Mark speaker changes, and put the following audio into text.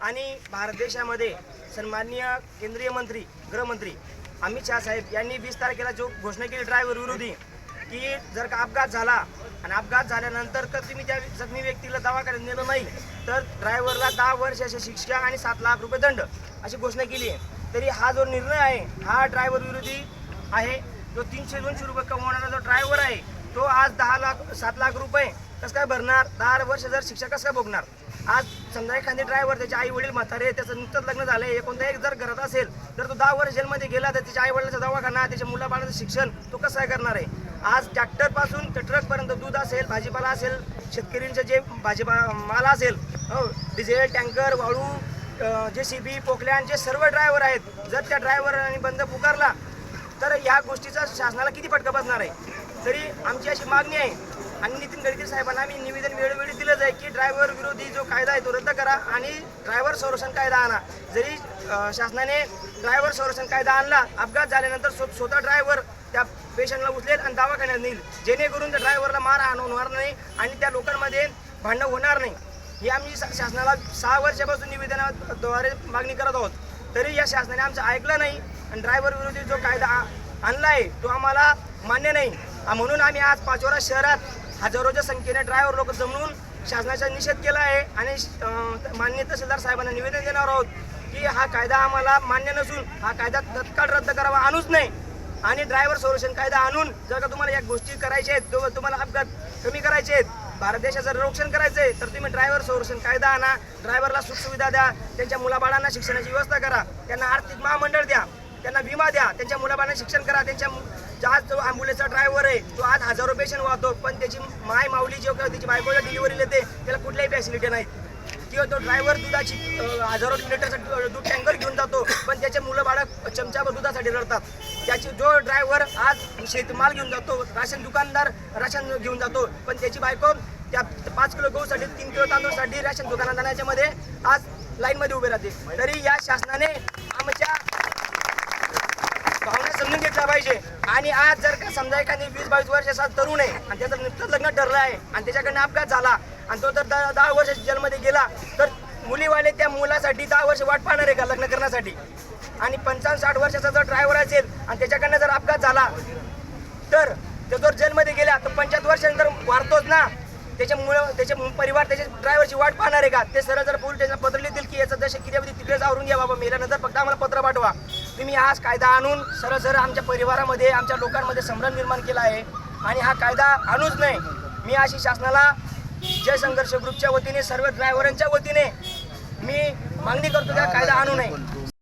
Speaker 1: आणि भारत देशामध्ये सन्माननीय केंद्रीय मंत्री गृहमंत्री अमित शहा साहेब यांनी वीस तारखेला जो घोषणा केली ड्रायव्हर विरोधी की जर का अपघात झाला आणि अपघात झाल्यानंतर तर तुम्ही त्या जखमी व्यक्तीला दवाखान्यात नेलं नाही तर ड्रायव्हरला दहा वर्षाची शिक्षा आणि सात लाख रुपये दंड अशी घोषणा केली आहे. तरी हा जो निर्णय आहे हा ड्रायव्हर विरोधी आहे जो तीनशे दोनशे रुपये कमवणारा जो ड्रायव्हर आहे तो आज दहा लाख सात लाख रुपये कसं काय भरणार? दहा वर्ष जर शिक्षा कसं काय भोगणार? आज समजा एखादी ड्रायव्हर त्याचे आई वडील म्हातारे त्याचं नुकतंच लग्न झालंय एकोणत्या एक जर घरात असेल तर तो दहा वर्ष जेलमध्ये गेला तर त्याच्या आई वडिलाचा दवाखाना त्याच्या मुलाबाळाचं शिक्षण तो कसं आहे करणार आहे? आज ट्रॅक्टरपासून तर ते दूध असेल भाजीपाला असेल शेतकरींचं जे भाजीपा माल असेल हो डिझेल टँकर वाळू जे सी बी पोकल्यांचे सर्व ड्रायव्हर आहेत जर त्या ड्रायव्हरांनी बंद पुकारला तर या गोष्टीचा शासनाला किती फटका बसणार आहे? तरी आमची अशी मागणी आहे आणि नितीन गडकरी साहेबांना आम्ही निवेदन वेळोवेळी दिलंच आहे की ड्रायव्हर विरोधी जो कायदा आहे तो रद्द करा आणि ड्रायव्हर संरक्षण कायदा आणा. जरी शासनाने ड्रायव्हर संरक्षण कायदा आणला अपघात झाल्यानंतर स्व- स्वतः ड्रायव्हर त्या पेशंटला उचलेल आणि दवाखान्यात नेईल. जेणेकरून त्या ड्रायव्हरला मार होणार नाही आणि त्या लोकांमध्ये भांडणं होणार नाही. ही आम्ही शा- शासनाला सहा वर्षापासून निवेदनाद्वारे मागणी करत आहोत. तरी या शासनाने आमचं ऐकलं नाही आणि ड्रायव्हर विरोधी जो कायदा आणला आहे तो आम्हाला मान्य नाही. म्हणून आम्ही आज पाचोरा शहरात हजारोच्या संख्येने ड्रायव्हर लोक जमवून शासनाचा निषेध केला आहे. आणि मान्य तहसीलदार साहेबांना निवेदन देणार आहोत की हा कायदा आम्हाला मान्य नसून हा कायदा तत्काळ रद्द करावा आणूच नाही आणि ड्रायव्हर संरक्षण कायदा आणून जर का तुम्हाला या गोष्टी करायच्या आहेत तो- तुम्हाला अपघात कमी करायचे आहेत भारत देशाचं रक्षण करायचं आहे तर तुम्ही ड्रायव्हर संरक्षण कायदा आणा. ड्रायव्हरला सुखसुविधा द्या. त्यांच्या मुलाबाळांना शिक्षणाची व्यवस्था करा. त्यांना आर्थिक महामंडळ द्या. त्यांना विमा द्या. त्यांच्या मुलाबाळांना शिक्षण करा. त्यांच्या आज जो ॲम्ब्युलन्सचा ड्रायव्हर आहे तो आज हजारो पेशंट वाहतो पण त्याची माय माऊली जेव्हा किंवा त्याची बायकोला डिलिव्हरी येते त्याला कुठल्याही फॅसिलिटी नाही. किंवा तो ड्रायव्हर दुधाची हजारो लिटरचा दूध टँकर घेऊन जातो पण त्याचे मुलं बाळं चमच्यावर दुधासाठी रडतात. त्याची जो ड्रायव्हर आज शेतमाल घेऊन जातो राशन दुकानदार राशन घेऊन जातो पण त्याची बायको त्या पाच किलो गहूसाठी तीन किलो तांदूळसाठी राशन दुकानात जाण्याच्यामध्ये आज लाईनमध्ये उभे राहते. तरी या शासनाने आमच्या घेतला पाहिजे. आणि आज जर का समजा एखादी वीस बावीस वर्षाचा तरुण आहे आणि त्याचं नुकतंच लग्न ठरलं आहे आणि त्याच्याकडनं अपघात झाला आणि तो जर दहा दहा वर्ष जेलमध्ये गेला तर मुलीवाले त्या मुलासाठी दहा वर्ष वाट पाहणार आहे का लग्न करण्यासाठी? आणि पंचावन्न साठ वर्षाचा जर ड्रायव्हर असेल आणि त्याच्याकडनं जर अपघात झाला तर तो जर जेलमध्ये गेला तर पंच्याहत्तर वर्षानंतर वारतोच ना. त्याच्यामुळं त्याचे परिवार त्याच्या ड्रायव्हरची वाट पाहणार आहे का? ते सरळ जर पोलीस स्टेशनला पत्र लिहितील की याचं जसे किती तिकडेच आवरून घ्या बाबा मेल्यानंतर फक्त आम्हाला पत्र पाठवा. तुम्ही आज कायदा आणून सरळ सरळ आमच्या परिवारामध्ये आमच्या लोकांमध्ये संभ्रम निर्माण केला आहे. आणि हा कायदा आणूच नाही मी अशी शासनाला जय संघर्ष ग्रुपच्या वतीने सर्व ड्रायव्हरांच्या वतीने मी मागणी करतो त्या कायदा आणू नये.